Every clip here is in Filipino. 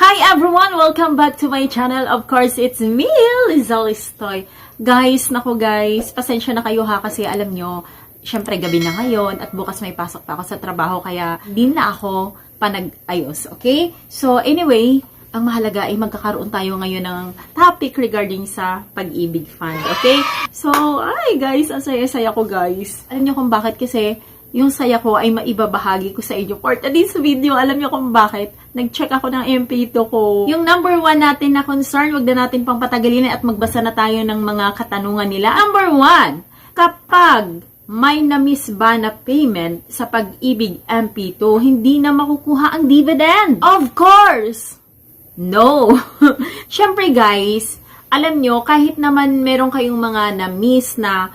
Hi everyone! Welcome back to my channel. Of course, it's me, Lizalis Toy. Guys, nako guys, pasensya na kayo ha kasi alam nyo, syempre gabi na ngayon at bukas may pasok pa ako sa trabaho kaya di na ako pa nag-ayos, okay? So anyway, ang mahalaga ay magkakaroon tayo ngayon ng topic regarding sa pag-ibig fund, okay? So, ay guys, ang saya-saya ko guys. Alam nyo kung bakit kasi yung saya ko ay maibabahagi ko sa inyo for today's video. Alam niyo kung bakit? Nag-check ako ng MP2 ko. Yung number one natin na concern, wag na natin pang patagalin at magbasa na tayo ng mga katanungan nila. Number one, kapag may na-miss ba na payment sa pag-ibig MP2, hindi na makukuha ang dividend. Of course! No! Siyempre guys, alam nyo, kahit naman meron kayong mga na-miss na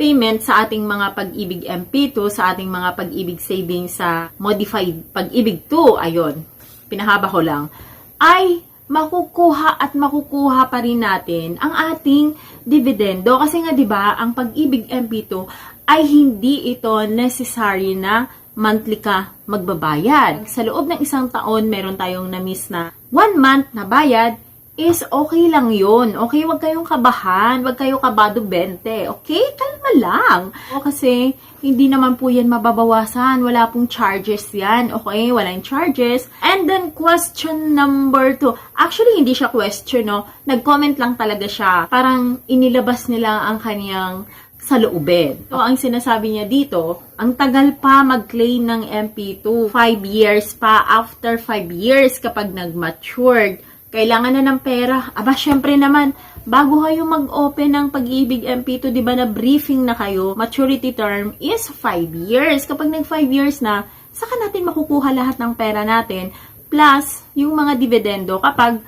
payment sa ating mga pag-ibig MP2, sa ating mga pag-ibig savings sa modified pag-ibig 2, ayon, pinahaba ko lang, ay makukuha at makukuha pa rin natin ang ating dividendo. Kasi nga 'di ba, ang pag-ibig MP2 ay hindi ito necessary na monthly ka magbabayad. Sa loob ng isang taon, meron tayong na-miss na one month na bayad, is okay lang yun. Okay, wag kayong kabahan, wag kayo kabado 20. Okay, kalma lang. O kasi, hindi naman po yan mababawasan. Wala pong charges yan. Okay, walang charges. And then, question number two. Actually, hindi siya question, no? Nag-comment lang talaga siya. Parang inilabas nila ang kanyang sa loobin. So, ang sinasabi niya dito, ang tagal pa mag-claim ng MP2. 5 years pa. After 5 years, kapag nag-matured, kailangan na ng pera. Aba, syempre naman, bago kayo mag-open ng pag-ibig MP2, di ba na briefing na kayo, maturity term is 5 years. Kapag nag 5 years na, saka natin makukuha lahat ng pera natin, plus yung mga dividendo kapag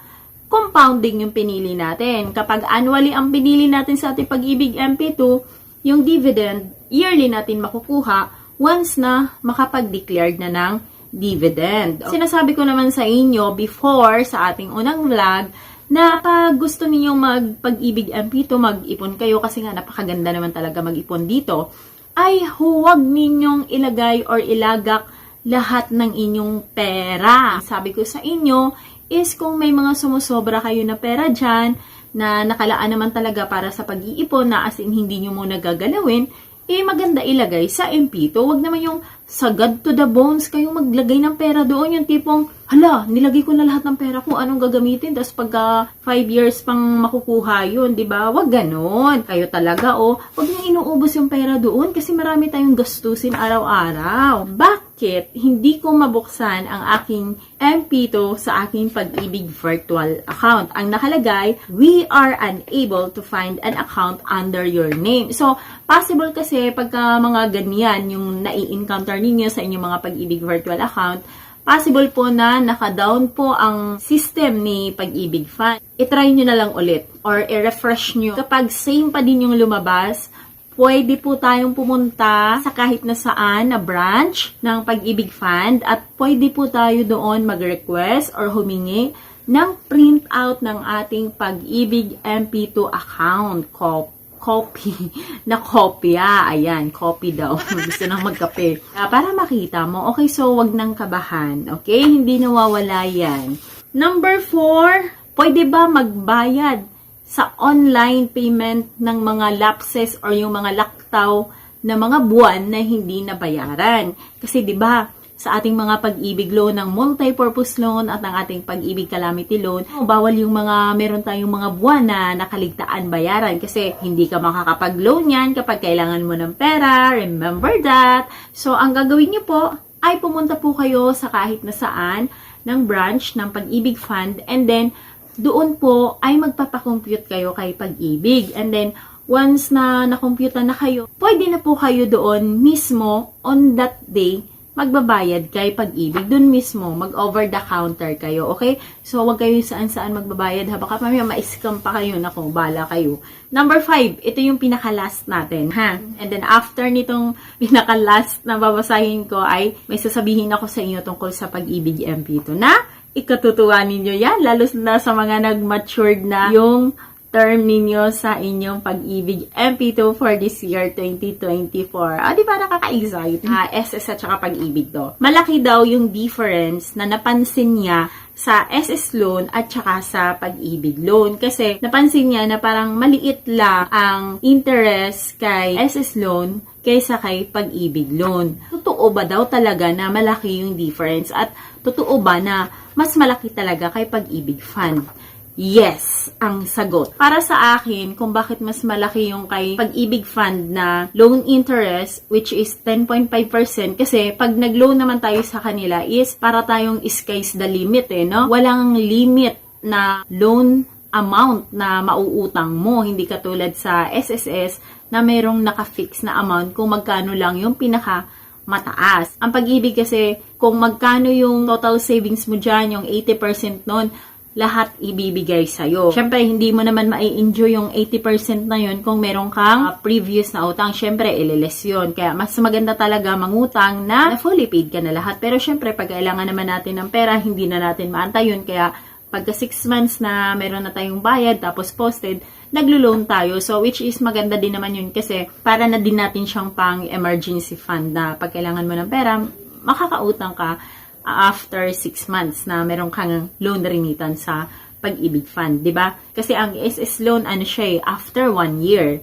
compounding yung pinili natin. Kapag annually ang pinili natin sa ating pag-ibig MP2, yung dividend, yearly natin makukuha once na makapag-declared na ng dividend. Sinasabi ko naman sa inyo before sa ating unang vlog na pag gusto ninyong magpag-ibig MP2, mag-ipon kayo kasi nga napakaganda naman talaga mag-ipon dito, ay huwag ninyong ilagay or ilagak lahat ng inyong pera. Sabi ko sa inyo is kung may mga sumusobra kayo na pera dyan, na nakalaan naman talaga para sa pag-iipon na as in hindi nyo muna gagalawin, eh maganda ilagay sa MP2. Huwag naman yung sagad to the bones kayong maglagay ng pera doon. Yung tipong, hala, nilagay ko na lahat ng pera kung anong gagamitin. Tapos pagka 5 years pang makukuha yun, di ba? Huwag ganon. Kayo talaga, oh. Huwag nang inuubos yung pera doon kasi marami tayong gastusin araw-araw. Bakit hindi ko mabuksan ang aking MP2 sa aking pag-ibig virtual account? Ang nakalagay, we are unable to find an account under your name. So, possible kasi pagka mga ganyan yung nai-encounter ninyo sa inyong mga pag-ibig virtual account, possible po na naka-down po ang system ni Pag-ibig Fund. I-try nyo na lang ulit or i-refresh nyo. Kapag same pa din yung lumabas, pwede po tayong pumunta sa kahit na saan na branch ng Pag-ibig Fund at pwede po tayo doon mag-request or humingi ng printout ng ating Pag-ibig MP2 account copy copy na kopya. Ayan, copy daw. Gusto nang magkape. Ah, para makita mo. Okay, so wag nang kabahan. Okay? Hindi nawawala yan. Number four, pwede ba magbayad sa online payment ng mga lapses or yung mga laktaw na mga buwan na hindi nabayaran? Kasi 'di ba, sa ating mga pag-ibig loan ng multi-purpose loan at ng ating pag-ibig calamity loan, bawal yung mga meron tayong mga buwan na nakaligtaan bayaran kasi hindi ka makakapag-loan yan kapag kailangan mo ng pera. Remember that. So, ang gagawin niyo po ay pumunta po kayo sa kahit na saan ng branch ng Pag-ibig Fund and then doon po ay magpapakompute kayo kay Pag-ibig. And then, once na nakompute na kayo, pwede na po kayo doon mismo on that day magbabayad kay pag-ibig. Doon mismo, mag-over the counter kayo, okay? So, wag kayo saan-saan magbabayad ha. Baka mamaya ma-scam pa kayo. Naku, bala kayo. Number five, ito yung pinaka-last natin, ha? And then, after nitong pinaka-last na babasahin ko ay may sasabihin ako sa inyo tungkol sa pag-ibig MP2 na ikatutuwa ninyo yan, lalo na sa mga nag-matured na yung term ninyo sa inyong pag-ibig MP2 for this year 2024. Ah, di ba nakaka-excite? Ah, SS at saka pag-ibig to. Malaki daw yung difference na napansin niya sa SS loan at saka sa pag-ibig loan. Kasi napansin niya na parang maliit lang ang interest kay SS loan kaysa kay pag-ibig loan. Totoo ba daw talaga na malaki yung difference? At totoo ba na mas malaki talaga kay pag-ibig fund? Yes, ang sagot. Para sa akin, kung bakit mas malaki yung kay pag-ibig fund na loan interest, which is 10.5%, kasi pag nag-loan naman tayo sa kanila is para tayong sky's the limit eh, no? Walang limit na loan amount na mauutang mo, hindi katulad sa SSS na mayroong naka-fix na amount kung magkano lang yung pinaka mataas. Ang pag-ibig kasi, kung magkano yung total savings mo dyan, yung 80% nun, lahat ibibigay sa'yo. Siyempre, hindi mo naman mai-enjoy yung 80% na yun kung meron kang uh, previous na utang. Siyempre, ililes yun. Kaya, mas maganda talaga mangutang na, na fully paid ka na lahat. Pero, siyempre, pag kailangan naman natin ng pera, hindi na natin maantay yun. Kaya, pagka 6 months na meron na tayong bayad, tapos posted, naglo-loan tayo. So, which is maganda din naman yun kasi para na din natin siyang pang emergency fund na pag kailangan mo ng pera, makakautang ka after 6 months na meron kang loan remittance sa pag-ibig fund, 'di ba? Kasi ang SS loan ano siya eh, after 1 year.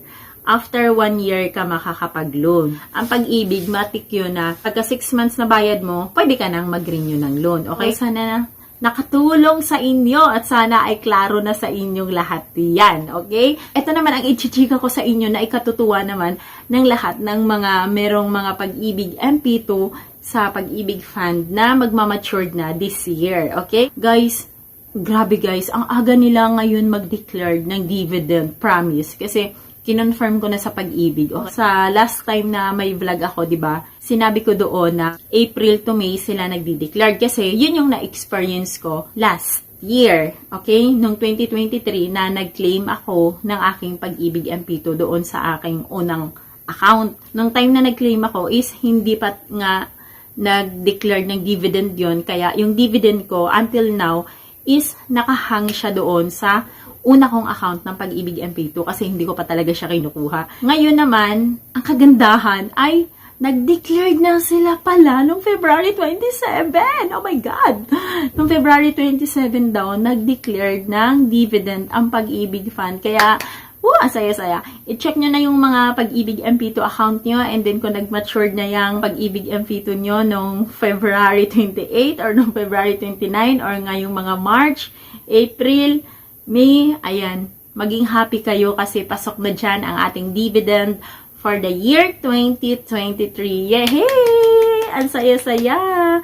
After 1 year ka makakapag-loan. Ang pag-ibig, matik yun na pagka 6 months na bayad mo, pwede ka nang mag-renew ng loan. Okay? Sana na nakatulong sa inyo at sana ay klaro na sa inyong lahat yan. Okay? Ito naman ang ichichika ko sa inyo na ikatutuwa naman ng lahat ng mga merong mga pag-ibig MP2 sa pag-ibig fund na magmamatured na this year. Okay? Guys, grabe guys, ang aga nila ngayon mag-declare ng dividend promise kasi kinonfirm ko na sa pag-ibig. O, sa last time na may vlog ako, di ba? Sinabi ko doon na April to May sila nagdi-declare kasi yun yung na-experience ko last year, okay? Noong 2023 na nag-claim ako ng aking pag-ibig MP2 doon sa aking unang account. Nung time na nag-claim ako is hindi pa nga nag-declare ng dividend yon kaya yung dividend ko until now is nakahang siya doon sa una kong account ng Pag-ibig MP2 kasi hindi ko pa talaga siya kinukuha. Ngayon naman, ang kagandahan ay nag-declared na sila pala noong February 27. Oh my God! Noong February 27 daw, nag-declared ng dividend ang Pag-ibig Fund. Kaya, Woo, ang saya-saya. I-check nyo na yung mga pag-ibig MP2 account nyo and then kung nag-matured na yung pag-ibig MP2 nyo nung February 28 or nung February 29 or ngayong mga March, April, May, ayan, maging happy kayo kasi pasok na dyan ang ating dividend for the year 2023. Yay! Ang saya-saya!